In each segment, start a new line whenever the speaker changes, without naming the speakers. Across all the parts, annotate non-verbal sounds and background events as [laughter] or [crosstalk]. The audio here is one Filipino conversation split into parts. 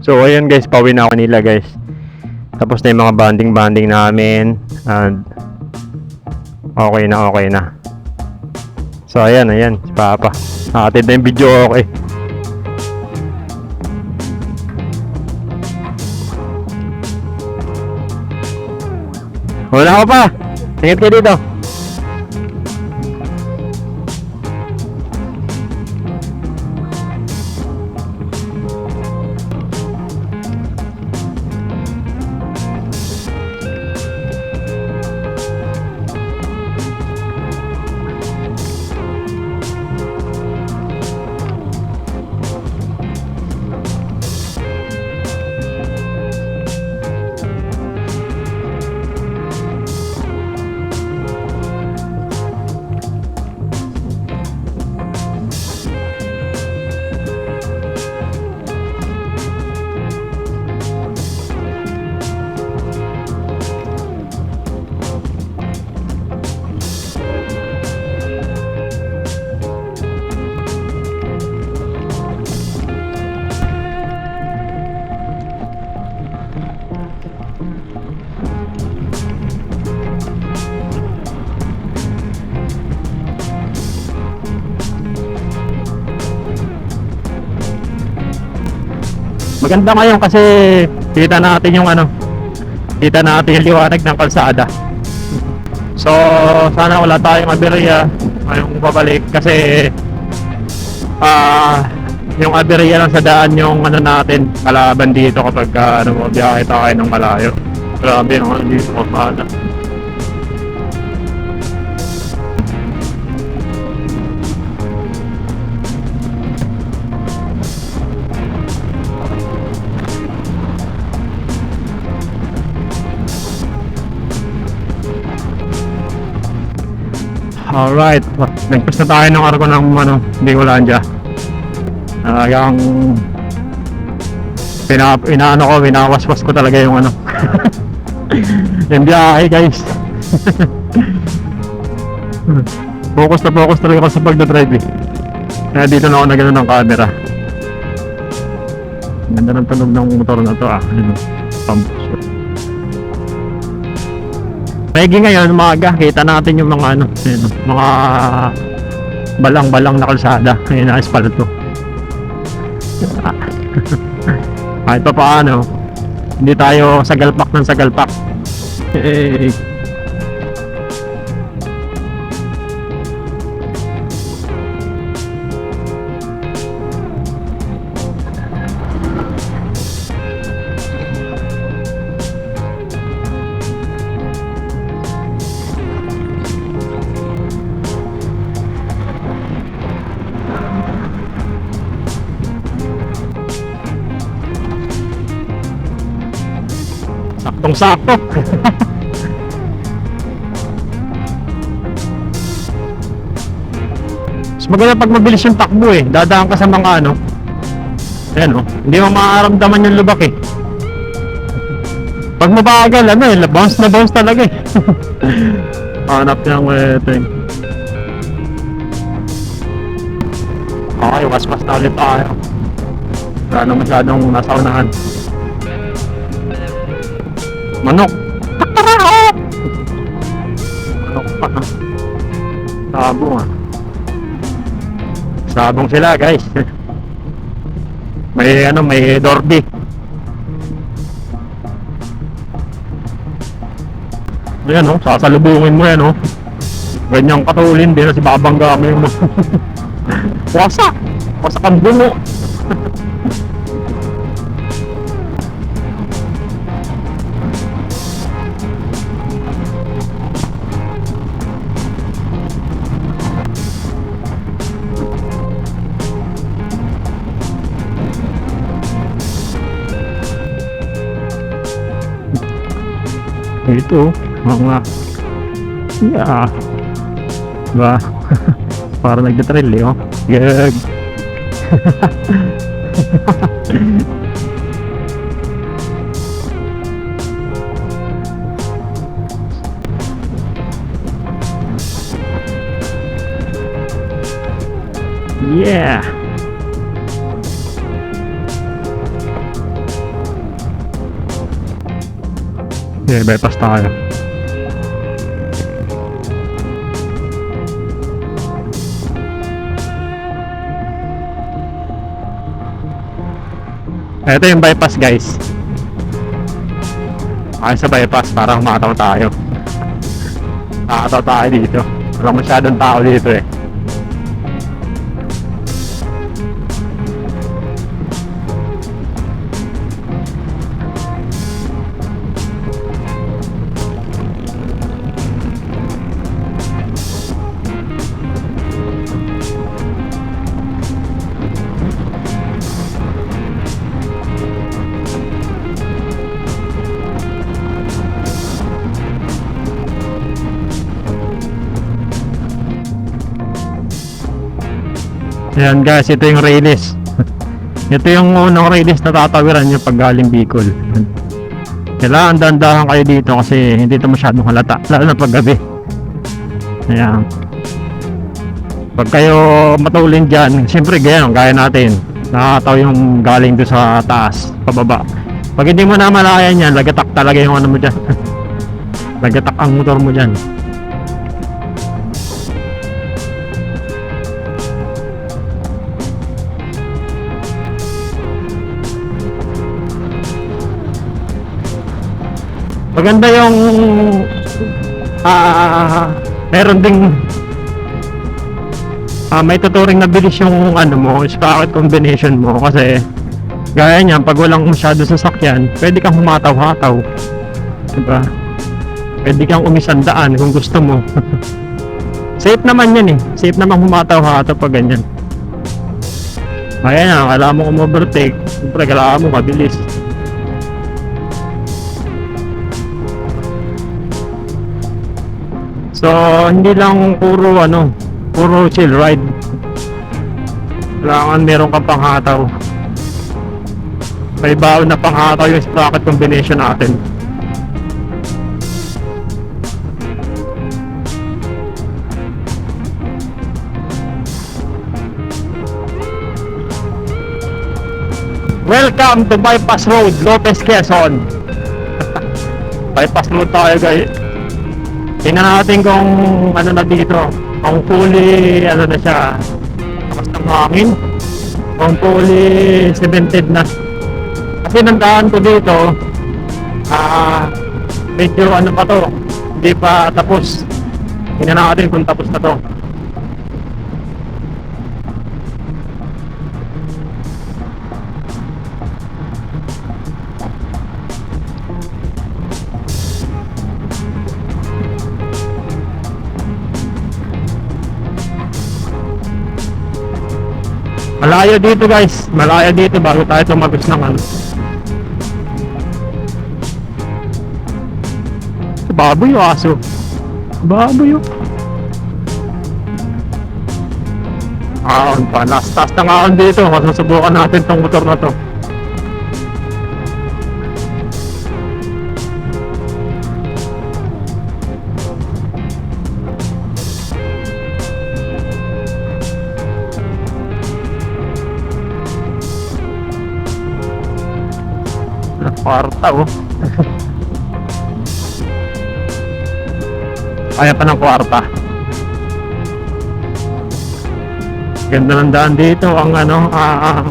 So ayun guys, pauwi na ako nila guys. Tapos na yung mga banding-banding namin. And okay na, okay na. So ayan, ayan, si Papa. Nakatid na yung video okay. Wala ko pa. Tingit ka dito. Maganda ngayon kasi kita natin yung ano, kita natin yung liwanag ng kalsada. So, sana wala tayong aberya ngayong babalik kasi ah yung aberya lang sa daan yung ano natin kalaban dito kapag ah, ano mo biyahe tayo ng malayo. Grabe yung ano dito kumana. Alright, nagpas na tayo ng arko ng ano, Bicolandia. Talagang pina, inaano ko, winawaswas ko talaga yung ano. [laughs] yung biyahe guys. [laughs] focus na focus talaga ako sa pagdadrive eh. Kaya dito na ako nagano ng camera. Ganda ng tunog ng motor na to ah. Ano, pump. Maigi ngayon, umaga, kita natin yung mga ano, yun, mga balang-balang na kalsada. Ngayon na espalto. [laughs] Kahit pa paano, hindi tayo sagalpak ng sagalpak. Eh, Saktong-sakto. Mas maganda pag mabilis yung takbo eh. Dadaan ka sa mga ano. Ayan oh. Hindi mo maaramdaman yung lubak eh. Pag mabagal, ano eh, bounce na bounce talaga eh. [laughs] Hanap ng weteng. Okay, was-was na ulit tayo. Wala na masyadong nasa unahan. Manok. Manok pa ha. Sabong ah. Sabong sila guys. [laughs] may ano, may dorby. Ayan oh, sasalubungin mo yan oh. Ganyang katulin din si babangga mo yung [laughs] Wasak! Wasak ang bungo! [laughs] Ito, mga yeah. Diba? [laughs] Para nagdatrail eh, oh. Gag. [laughs] yeah. Okay, bypass tayo. Ito yung bypass guys. Ay sa bypass para humataw tayo. Nakataw tayo dito. Walang masyadong tao dito eh. Ayan guys, ito yung release. [laughs] ito yung unang release na tatawiran nyo pag galing Bicol. Kailangan dandahan kayo dito kasi hindi ito masyadong halata, [laughs] lalo na pag gabi. Ayan. Pag kayo matulin dyan, siyempre ganyan, gaya natin. Nakakataw yung galing doon sa taas, pababa. Pag hindi mo na malayan yan, lagatak talaga yung ano mo dyan. [laughs] lagatak ang motor mo dyan. Maganda yung ah meron ding ah may tuturing na bilis yung ano mo, sprocket combination mo kasi gaya niyan pag walang masyado sasakyan, pwede kang humataw-hataw. Diba? Pwede kang umisandaan kung gusto mo. [laughs] Safe naman yan eh. Safe naman humataw-hataw pag ganyan. Kaya na, kailangan mo um-overtake. Siyempre, kailangan mo mabilis. So, hindi lang puro ano, puro chill ride. Kailangan meron kang panghataw. May baon na panghataw yung sprocket combination natin. Welcome to Bypass Road, Lopez Quezon. [laughs] Bypass Road tayo guys. Tingnan natin kung ano na dito. Kung fully, ano na siya, lakas ng hangin. Kung fully cemented na. Kasi nandaan ko dito, ah, medyo ano pa to, hindi pa tapos. Tingnan natin kung tapos na to. Malayo dito guys, malayo dito bago tayo tumagos ng ano. Baboy o aso? Baboy o. Ahon pa, last taas ng ahon dito. Masusubukan natin tong motor na to. Kwarta oh. Kaya pa ng kwarta. Ganda ng daan dito. Ang ano, ah,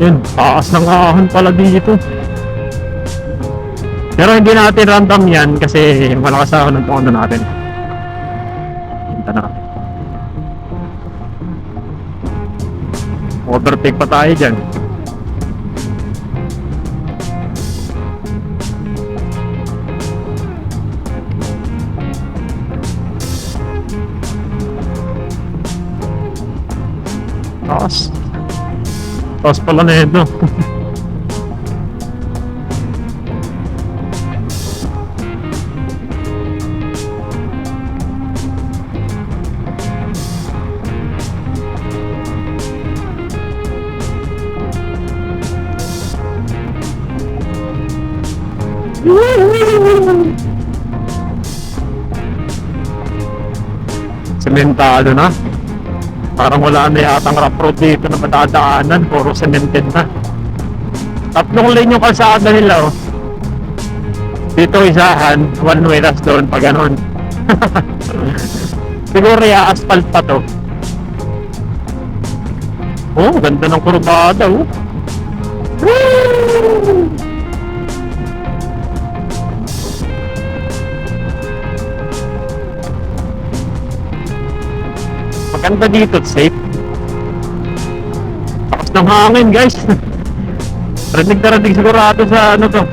yun, taas ng ahon pala dito. Pero hindi natin random yan kasi malakas ako ng tono natin. Punta na. Overtake pa tayo dyan. Taas pala na ito. Sementado na. Parang wala na yatang rough road dito na madadaanan. Puro cemented na. Tatlong lane yung kalsada nila oh. Dito isahan, one way tas doon pag ganun. [laughs] Siguro ya asphalt pa to. Oh, ganda ng kurbada oh. Woo! Maganda dito, safe. Takas ng hangin, guys. [laughs] Rinig na rinig sigurado sa ano to.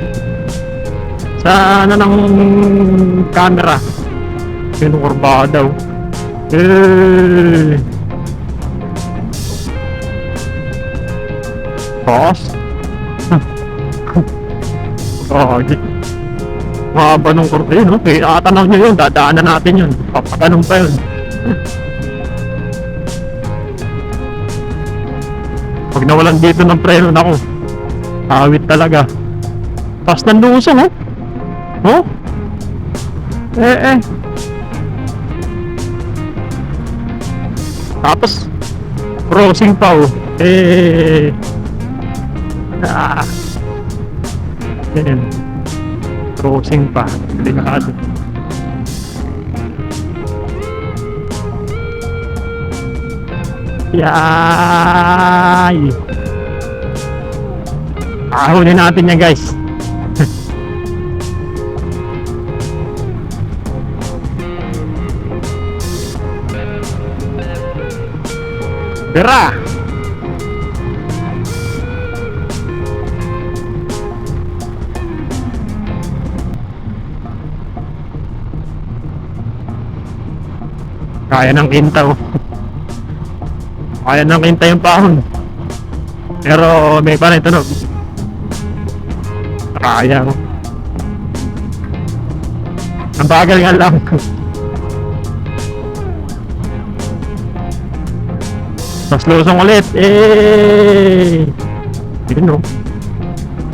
Sa ano ng camera. Kurbada [laughs] oh. Eh. Takas. Gagi. Mahaba nung kurte yun, no? Kaya nakatanaw nyo yun, dadaanan natin yun. Papatanong pa yun. Pag nawalan dito ng preno, nako. Awit talaga. Tapos ng lusong, oh. Oh? Eh, eh. Tapos, crossing pa, oh. Eh. Ah. Yan. Crossing pa. Delikado. Yay! Ahulin natin yan guys. [laughs] Bira! Kaya ng kintaw. [laughs] Kaya ng kinta yung pahon. Pero may pa rin tunog. Kaya ko. Ang bagal nga lang. Mas lusong ulit. Eh! Yun o.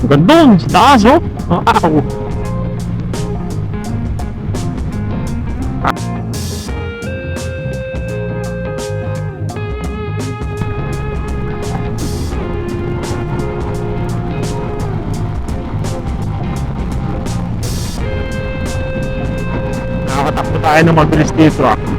Dun, sa taas oh. Wow. Tayo ng mabilis dito ah.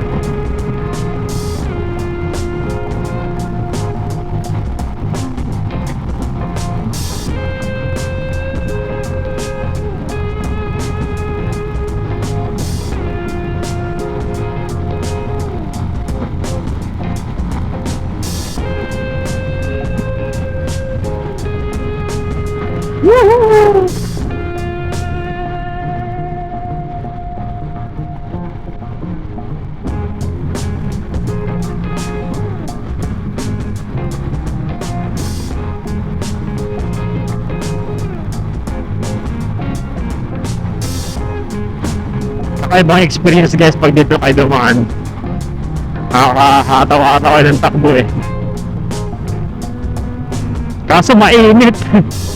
Kakaibang experience guys pag dito kayo dumaan. Nakakatawa-tawa kayo ng takbo eh. Kaso mainit.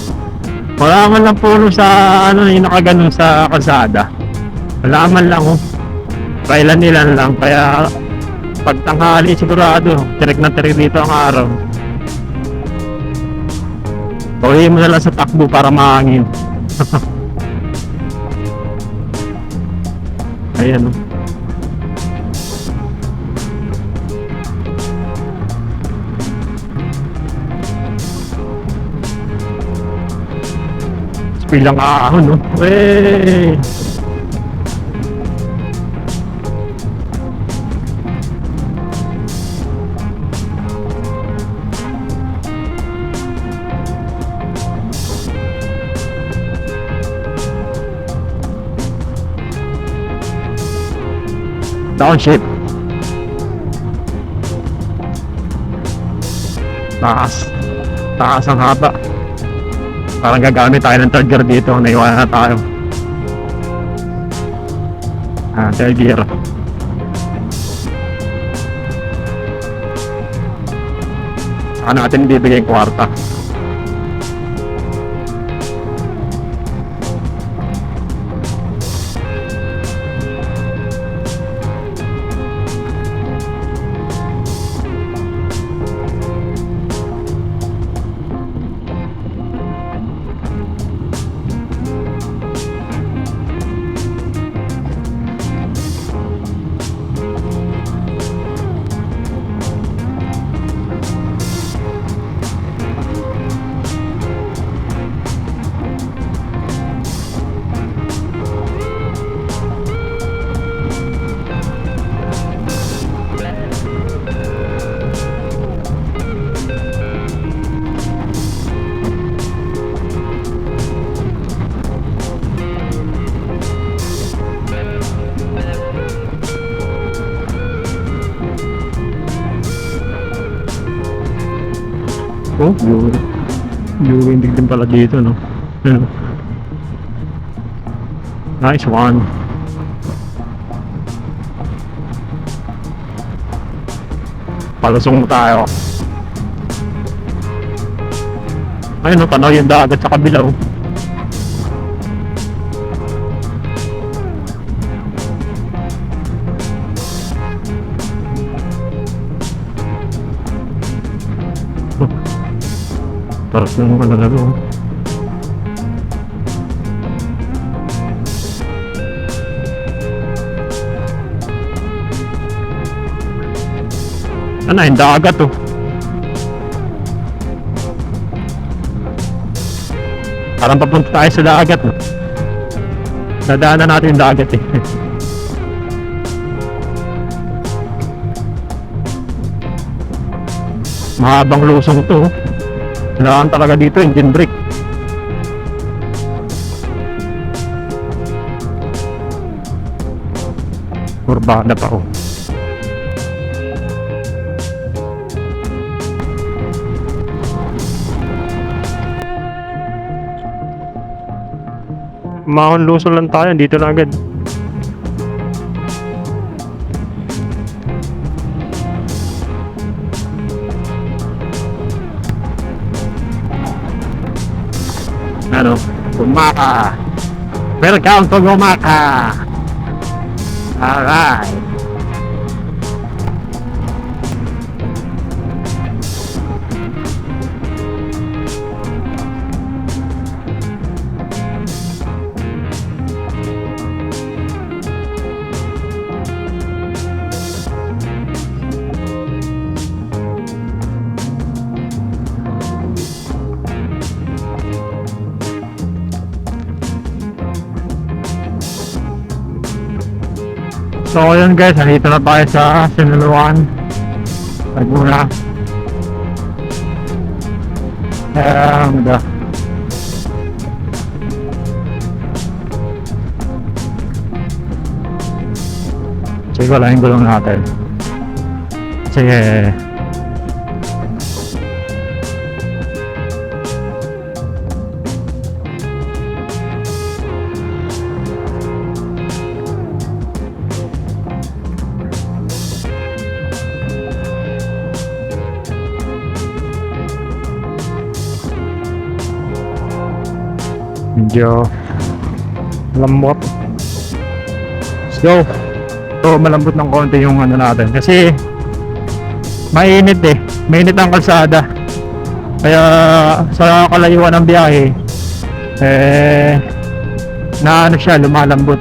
[laughs] Wala man lang puno sa ano yung nakaganon sa kalsada. Wala man lang oh. Kailan-ilan lang. Kaya pag tanghali sigurado, tirik na tirik dito ang araw. Tuloy mo na lang sa takbo para mahangin. [laughs] Ayan oh. Bilang ahon, no? Wey! Downshift. Taas. Taas ang haba. Parang gagamit tayo ng third gear dito. Naiwanan na tayo. Ah, third gear. Saka natin bibigay kwarta. Oh, viewing. Viewing din pala dito, no? Yun. Nice one. Palusong tayo. Ayun, no, tanaw yung dagat sa kabila, oh. Taras ng ano na doon. Ano, yung dagat oh. Parang papunta tayo sa dagat no. Dadaanan natin yung dagat eh. [laughs] Mahabang lusong to. oh. Kailangan talaga dito engine brake. Kurbada pa oh. Mahon Luzon lang tayo, dito na agad. Ano? Gumaka. Welcome to Gumaka. Alright. So yun guys, nandito na tayo sa Sinuluan Laguna. And uh, Sige, wala yung gulong natin. Sige medyo lambot so so malambot ng konti yung ano natin. Kasi mainit eh. Mainit ang kalsada. Kaya sa kalayuan ng biyahe eh na ano siya lumalambot